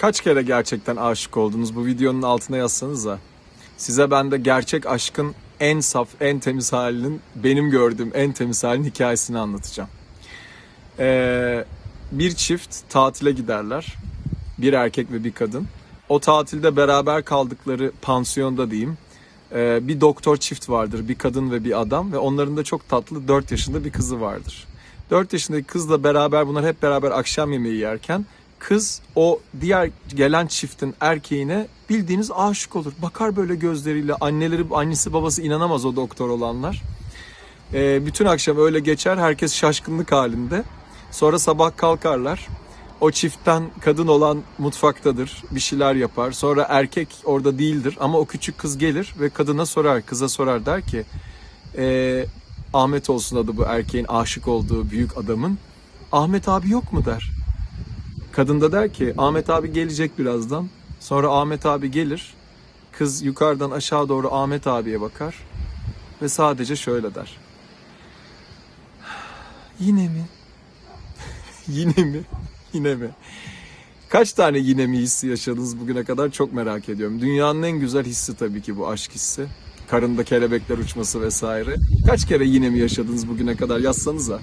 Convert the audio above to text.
Kaç kere gerçekten aşık oldunuz? Bu videonun altına yazsanıza. Size ben de gerçek aşkın en saf, en temiz halinin, benim gördüğüm en temiz halinin hikayesini anlatacağım. Ee, bir çift tatile giderler. Bir erkek ve bir kadın. O tatilde beraber kaldıkları pansiyonda diyeyim. ee, bir doktor çift vardır. Bir kadın ve bir adam. Ve onların da çok tatlı 4 yaşında bir kızı vardır. 4 yaşındaki kızla beraber bunlar hep beraber akşam yemeği yerken kız o diğer gelen çiftin erkeğine bildiğiniz aşık olur. Bakar böyle gözleriyle anneleri annesi babası inanamaz o doktor olanlar. Ee, bütün akşam öyle geçer herkes şaşkınlık halinde. Sonra sabah kalkarlar. O çiftten kadın olan mutfaktadır. Bir şeyler yapar. Sonra erkek orada değildir ama o küçük kız gelir ve kadına sorar, kıza sorar der ki "Ee, Ahmet olsun adı bu erkeğin aşık olduğu büyük adamın. Ahmet abi yok mu der. Kadın da der ki Ahmet abi gelecek birazdan. Sonra Ahmet abi gelir. Kız yukarıdan aşağı doğru Ahmet abiye bakar ve sadece şöyle der. Yine mi? yine mi? Yine mi? Kaç tane yine mi hissi yaşadınız bugüne kadar çok merak ediyorum. Dünyanın en güzel hissi tabii ki bu aşk hissi. Karında kelebekler uçması vesaire. Kaç kere yine mi yaşadınız bugüne kadar yazsanıza.